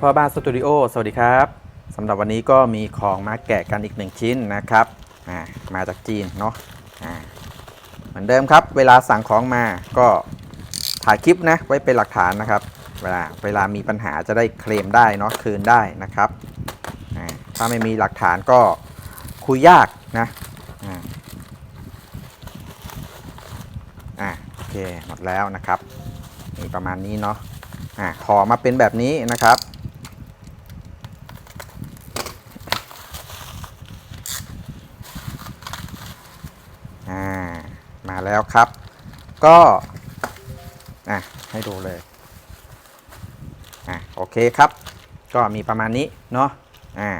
พ่อบ้านสตูดิโอสวัสดีครับสำหรับวันนี้ก็มีของมาแกะกันอีกหนึ่งชิ้นนะครับมาจากจีนเนาะเหมือนเดิมครับ เวลาสั่งของมาก็ถ่ายคลิปนะไว้เป็นหลักฐานนะครับ เวลาเวลามีปัญหาจะได้เคลมได้เนาะคืนได้นะครับถ้าไม่มีหลักฐานก็คุยยากนะอ่าโอเคหมดแล้วนะครับมีประมาณนี้เนาะอะห่อมาเป็นแบบนี้นะครับ อ่า มาแล้วครับ ก็อะให้ดูเลยอะโอเคครับ ก็มีประมาณนี้เนาะอ่า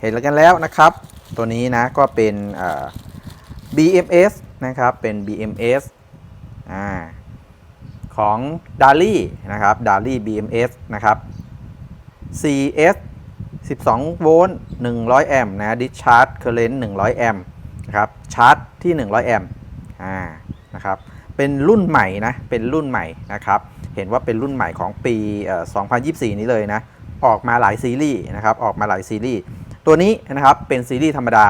เห็นแล้วกันแล้วนะครับ ตัวนี้นะก็เป็นเอ่อ BMS นะครับเป็น BMS อ่าของดาลี่นะครับดาลี่ BMS นะครับ CS 12 โวลต์ 100 แอมป์นะ discharge current 100 แอมป์นะครับ ชาร์จที่ 100 แอมป์อ่า นะครับ เป็นรุ่นใหม่นะ เป็นรุ่นใหม่นะครับ เห็นว่าเป็นรุ่นใหม่ของปี 2024 นี้เลยนะ ออกมาหลายซีรีส์นะครับ ออกมาหลายซีรีส์ ตัวนี้นะครับเป็นซีรีส์ธรรมดา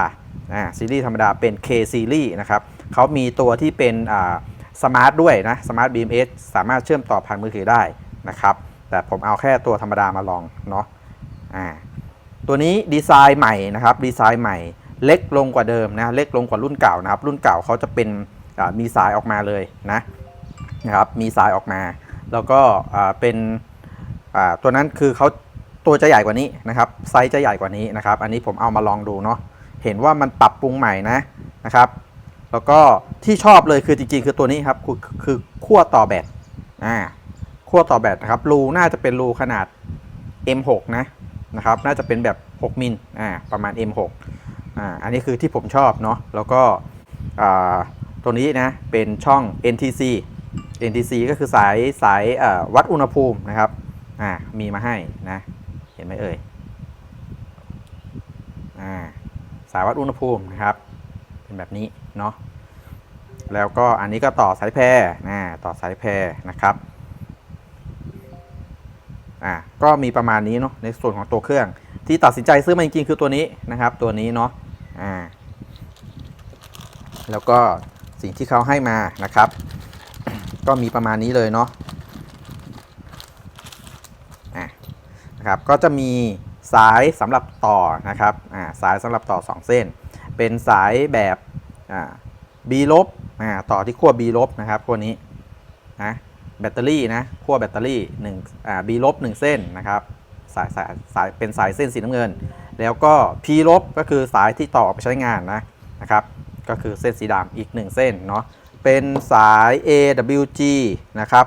อ่า ซีรีส์ธรรมดาเป็น K ซีรีส์นะครับเขามีตัวที่เป็นอ่าสมาร์ทด้วยนะ สมาร์ท BMS สามารถเชื่อมต่อผ่านมือถือได้นะครับ แต่ผมเอาแค่ตัวธรรมดามาลองเนาะ อ่า ตัวนี้ดีไซน์ใหม่นะครับ ดีไซน์ใหม่ เล็กลงกว่าเดิมนะ เล็กลงกว่ารุ่นเก่านะครับ รุ่นเก่าเขาจะเป็น มีสายออกมาเลยนะนะครับมีสายออกมา แล้วก็เป็นตัวนั้นคือเขาตัวจะใหญ่กว่านี้นะครับไซส์จะใหญ่กว่านี้นะครับ อันนี้ผมเอามาลองดูเนาะเห็นว่ามันปรับปรุงใหม่นะนะครับ แล้วก็ที่ชอบเลยคือจริงๆ คือตัวนี้ครับคือคือขั้วต่อแบตอ่าขั้วต่อแบตนะครับรูน่าจะเป็นรูขนาด M6 นะนะครับน่าจะเป็นแบบ 6มิลอ่าประมาณ M6 อ่าอันนี้คือที่ผมชอบเนาะแล้วก็อ่า ตัวนี้นะเป็นช่อง NTC NTC ก็คือสายสายวัดอุณหภูมินะครับอ่ามีมาให้นะเห็นไหมเอ่ยอ่าสายวัดอุณหภูมินะครับ เป็นแบบนี้เนาะแล้วก็อันนี้ก็ต่อสายแพรนะต่อสายแพรนะครับอ่าก็มีประมาณนี้เนาะในส่วนของตัวเครื่อง ที่ตัดสินใจซื้อมาจริงๆคือตัวนี้นะครับ ตัวนี้เนาะอ่าแล้วก็ สิ่งที่เขาให้มานะครับ ก็มีประมาณนี้เลยเนาะนะครับก็จะมีสายสำหรับต่อนะครับสายสำหรับต่อ 2 เส้น เป็นสายแบบอ่า B ลบต่อที่ขั้ว B ลบนะครับขั้วนี้นะแบตเตอรี่นะขั้วแบตเตอรี่1อ่า B ลบ1เส้นนะครับสายสายสายเป็นสายเส้นสีน้ำเงิน แล้วก็ P ลบก็คือสายที่ต่อไปใช้งานนะนะครับ ก็คือเส้นสีดำอีก 1 เส้นเนาะเป็นสาย AWG นะครับ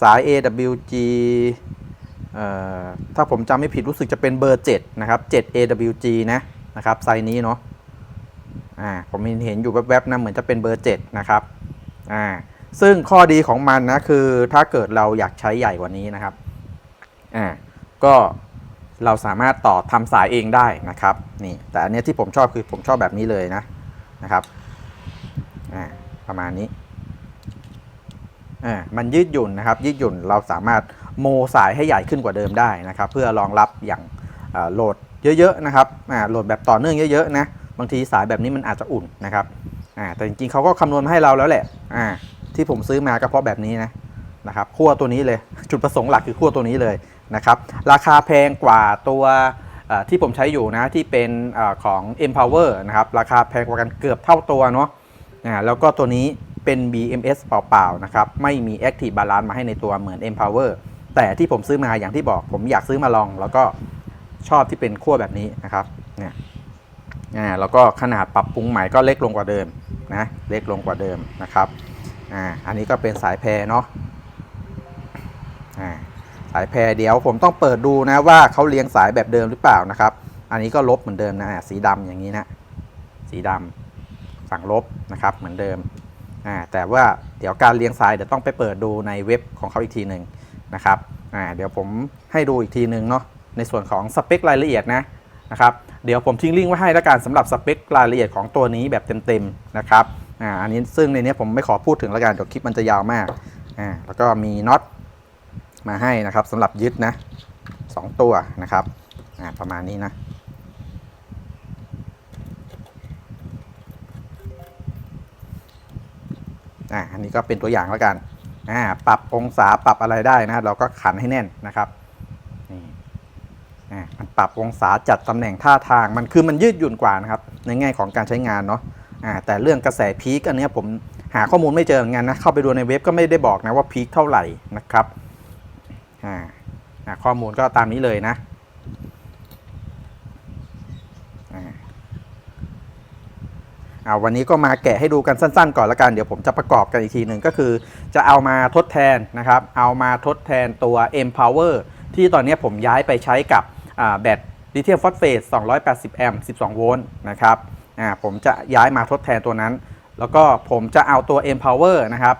สาย AWG เอ่อถ้าผมจำไม่ผิดรู้สึกจะเป็นเบอร์ 7 นะครับ 7 AWG นะนะครับไซส์นี้เนาะอ่าผมเห็นอยู่แวบๆนะเหมือนจะเป็นเบอร์ 7 นะครับอ่าซึ่งข้อดีของมันนะคือถ้าเกิดเราอยากใช้ใหญ่กว่านี้นะครับอ่าก็เราสามารถต่อทำสายเองได้นะครับนี่แต่อันนี้ที่ผมชอบคือผมชอบแบบนี้เลยนะ นะครับอ่าประมาณนี้อ่ามันยืดหยุ่นนะครับ ยืดหยุ่นเราสามารถโมสายให้ใหญ่ขึ้นกว่าเดิมได้นะครับ เพื่อรองรับอย่างโหลดเยอะๆนะครับอ่าโหลดแบบต่อเนื่องเยอะๆนะบางทีสายแบบนี้มันอาจจะอุ่นนะครับอ่าแต่จริงๆเขาก็คำนวณมาให้เราแล้วแหละอ่าที่ผมซื้อมาก็เพราะแบบนี้นะนะครับขั้วตัวนี้เลยจุดประสงค์หลักคือขั้วตัวนี้เลยนะครับ ราคาแพงกว่าตัว ที่ผมใช้อยู่นะที่เป็นอของ Empower นะครับราคาแพงกว่ากันเกือบเท่าตัวเนาะแล้วก็ตัวนี้เป็น BMS เปล่าๆนะครับไม่มี Active Balance มาให้ในตัวเหมือน Empower แต่ที่ผมซื้อมาอย่างที่บอก ผมอยากซื้อมาลอง แล้วก็ชอบที่เป็นขั้วแบบนี้นะครับเนี่ยอ่าแล้วก็ขนาดปรับปรุงใหม่ก็เล็กลงกว่าเดิมนะเล็กลงกว่าเดิมนะครับอ่าอันนี้ก็เป็นสายแพรเนาะอ่าายแพรเดี๋ยว ผมต้องเปิดดูนะว่าเขาเรียงสายแบบเดิมหรือเปล่านะครับ อันนี้ก็ลบเหมือนเดิมนะสีดำอย่างนี้นะ สีดำฝั่งลบนะครับเหมือนเดิมอ่าแต่ว่าเดี๋ยวการเรียงสายเดี๋ยวต้องไปเปิดดูในเว็บของเขาอีกทีหนึ่งนะครับอ่าเดี๋ยวผมให้ดูอีกทีหนึ่งเนาะในส่วนของสเปครายละเอียดนะนะครับเดี๋ยวผมทิ้งลิงก์ไว้ให้แล้วกันสำหรับสเปครายละเอียดของตัวนี้แบบเต็มๆนะครับอ่าอันนี้ซึ่งในนี้ผมไม่ขอพูดถึงแล้วกันเดี๋ยวคลิปมันจะยาวมากอ่าแล้วก็มีน็อต มาให้นะครับสำหรับยึดนะส2ตัวนะครับอ่าประมาณนี้นะอ่าอันนี้ก็เป็นตัวอย่างแล้วกันอ่าปรับองศาปรับอะไรได้นะเราก็ขันให้แน่นนะครับนี่อ่ามันปรับองศาจัดตำแหน่งท่าทางมันคือมันยืดหยุ่นกว่านะครับ ในแง่ของการใช้งานเนาะอ่าแต่เรื่องกระแสพีคอันเนี้ยผมหาข้อมูลไม่เจอเหมือนกันนะเข้าไปดูในเว็บก็ไม่ได้บอกนะว่าพีคเท่าไหร่นะครับ อ่าข้อมูลก็ตามนี้เลยนะอ่าอ่าวันนี้ก็มาแกะให้ดูกันสั้นๆ ก่อนละกันเดี๋ยวผมจะประกอบกันอีกทีหนึ่งก็คือ จะเอามาทดแทนนะครับ เอามาทดแทนตัว M Power ที่ตอนนี้ผมย้ายไปใช้กับแบตลิเธียมฟอสเฟต 280 แอมป์ 12 โวลต์นะครับผมจะย้ายมาทดแทนตัวนั้น แล้วก็ผมจะเอาตัว M Power นะครับ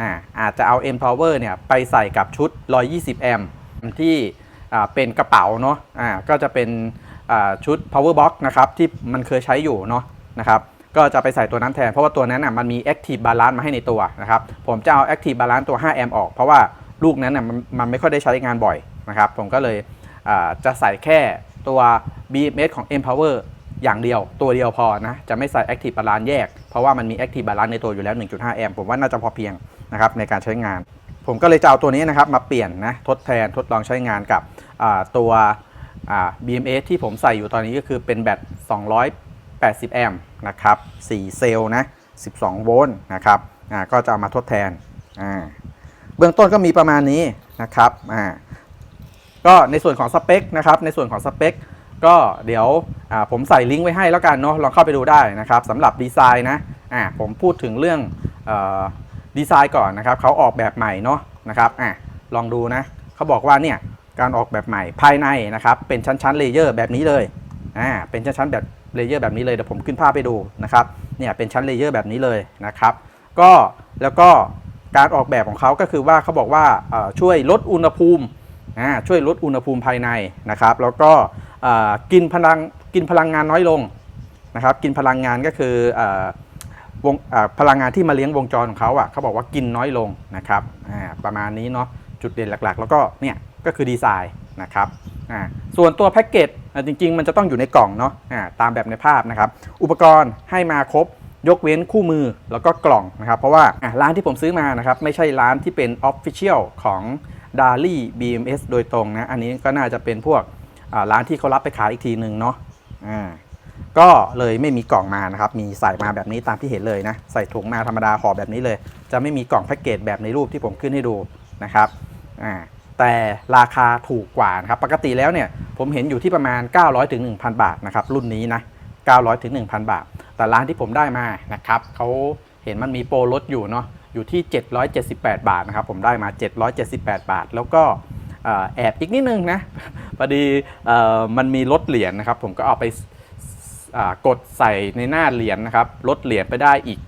อ่าอาจจะเอา M Power เนี่ยไปใส่กับชุด 120 แอมป์ที่เป็นกระเป๋าเนาะอ่าก็จะเป็นชุด Power Box นะครับที่มันเคยใช้อยู่เนาะนะครับก็จะไปใส่ตัวนั้นแทน เพราะว่าตัวนั้นน่ะมันมี Active Balance มาให้ในตัวนะครับผมจะเอา Active Balance ตัว 5 แอมป์ออก เพราะว่าลูกนั้นน่ะมันมันไม่ค่อยได้ใช้งานบ่อยนะครับผมก็เลยจะใส่แค่ตัว BMS ของ M power อย่างเดียวตัวเดียวพอนะ จะไม่ใส่ Active Balance แยก เพราะว่ามันมี Active Balance ในตัวอยู่แล้ว 1.5 แอมป์ผมว่าน่าจะพอเพียง นะครับในการใช้งาน ผมก็เลยจะเอาตัวนี้นะครับมาเปลี่ยนนะทดแทนทดลองใช้งานกับตัว BMS ที่ผมใส่อยู่ตอนนี้ก็คือเป็นแบต 280 แอมป์นะครับ 4 เซลล์นะ 12 โวลต์นะครับก็จะเอามาทดแทน เบื้องต้นก็มีประมาณนี้นะครับก็ในส่วนของสเปคนะครับในส่วนของสเปคก็เดี๋ยวผมใส่ลิงก์ไว้ให้แล้วกันเนาะลองเข้าไปดูได้นะครับสำหรับดีไซน์นะผมพูดถึงเรื่องอ ดีไซน์ก่อนนะครับเขาออกแบบใหม่เนาะนะครับอะลองดูนะเขาบอกว่าเนี่ยการออกแบบใหม่ภายในนะครับเป็นชั้นๆเลเยอร์แบบนี้เลยอ่าเป็นชั้นๆแบบเลเยอร์แบบนี้เลยเดี๋ยวผมขึ้นภาพไปดูนะครับเนี่ยเป็นชั้นเลเยอร์แบบนี้เลยนะครับก็แล้วก็การออกแบบของเขาก็คือว่าเขาบอกว่าช่วยลดอุณหภูมิอ่าช่วยลดอุณหภูมิภายในนะครับ แล้วก็กินพลังกินพลังงานน้อยลงนะครับ กินพลังงานก็คืออ วงพลังงานที่มาเลี้ยงวงจรของเขาอะเขาบอกว่ากินน้อยลงนะครับอ่าประมาณนี้เนาะจุดเด่นหลักๆ แล้วก็เนี่ยก็คือดีไซน์นะครับอ่าส่วนตัวแพ็กเกจอะจริง ๆ มันจะต้องอยู่ในกล่องเนาะอ่าตามแบบในภาพนะครับ อุปกรณ์ให้มาครบยกเว้นคู่มือแล้วก็กล่องนะครับ เพราะว่าร้านที่ผมซื้อมานะครับไม่ใช่ร้านที่เป็น Official ของ d a l i BMS โดยตรงนะ อันนี้ก็น่าจะเป็นพวกอ่าร้านที่เขารับไปขายอีกทีหนึ่งเนาะอ่า ก็เลยไม่มีกล่องมานะครับ มีใส่มาแบบนี้ตามที่เห็นเลยนะ ใส่ถุงมาธรรมดาห่อแบบนี้เลย จะไม่มีกล่องแพ็กเกจแบบในรูปที่ผมขึ้นให้ดูนะครับอ่าแต่ราคาถูกกว่านะครับ ปกติแล้วเนี่ยผมเห็นอยู่ที่ประมาณ 900ถึง1,000 บาทนะครับ รุ่นนี้นะ 900ถึง1,000 บาท แต่ร้านที่ผมได้มานะครับเขาเห็นมันมีโปรลดอยู่เนาะ อยู่ที่ 778 บาทนะครับ ผมได้มา 778 บาท แล้วก็อแอบอีกนิดนึงนะพอดีมันมีลดเหรียญนะครับ ผมก็เอาไป กดใส่ในหน้าเหรียญนะครับลดเหรียญไปได้อีก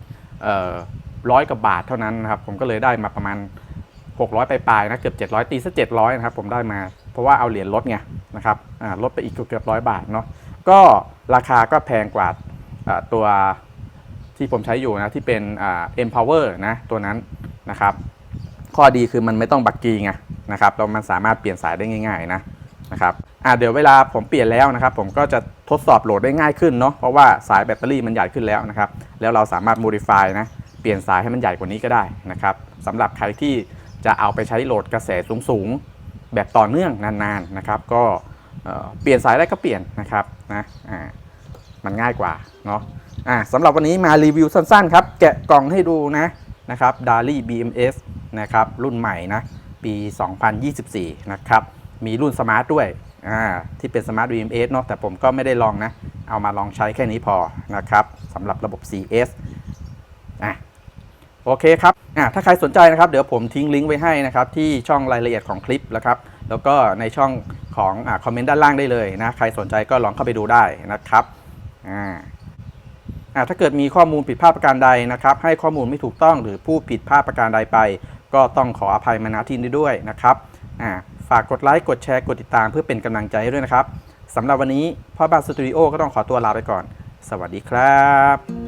ร้อยกว่าบาทเท่านั้นนะครับ ผมก็เลยได้มาประมาณ 600ไปปลายๆนะเกือบ 700 ตีซะ700 นะครับ ผมได้มาเพราะว่าเอาเหรียญลดไงนะครับลดไปอีกเกือบร้อยบาทเนาะก็ราคาก็แพงกว่าตัวที่ผมใช้อยู่นะที่เป็นอ่า Empower นะตัวนั้นนะครับ ข้อดีคือมันไม่ต้องบักกีไงนะครับเรามันสามารถเปลี่ยนสายได้ง่าย ๆนะนะครับเดี๋ยวเวลาผมเปลี่ยนแล้วนะครับ ผมก็จะ ทดสอบโหลดได้ง่ายขึ้นเนาะเพราะว่าสายแบตเตอรี่มันใหญ่ขึ้นแล้วนะครับ แล้วเราสามารถ modify นะเปลี่ยนสายให้มันใหญ่กว่านี้ก็ได้นะครับสำหรับใครที่จะเอาไปใช้โหลดกระแสสูงๆ แบบต่อเนื่องนานๆนะครับ ก็เปลี่ยนสายได้ก็เปลี่ยนนะครับนะอ่ามันง่ายกว่าเนาะอ่าสำหรับวันนี้มารีวิวสั้นๆครับ แกะกล่องให้ดูนะนะครับ d a l i BMS นะครับรุ่นใหม่นะปี 2024 นะครับ มีรุ่นสมาร์ทด้วย อ่าที่เป็นสมาร์ท BMS เนาะแต่ผมก็ไม่ได้ลองนะ เอามาลองใช้แค่นี้พอนะครับสำหรับระบบ CS อะโอเคครับอะถ้าใครสนใจนะครับเดี๋ยวผมทิ้งลิงก์ไว้ให้นะครับที่ช่องรายละเอียดของคลิปนะครับ แล้วก็ในช่องของอคอมเมนต์ด้านล่างได้เลยนะใครสนใจก็ลองเข้าไปดูได้นะครับอ่าอ่าถ้าเกิดมีข้อมูลผิดพลาดประการใดนะครับ ให้ข้อมูลไม่ถูกต้องหรือผู้ผิดพลาดประการใดไป ก็ต้องขออภัยมาณที่นี้ด้วยนะครับอ่า ฝากกดไลค์ กดแชร์ กดติดตามเพื่อเป็นกำลังใจให้ด้วยนะครับสำหรับวันนี้พ่อบ้านสตูดิโอก็ต้องขอตัวลาไปก่อน สวัสดีครับ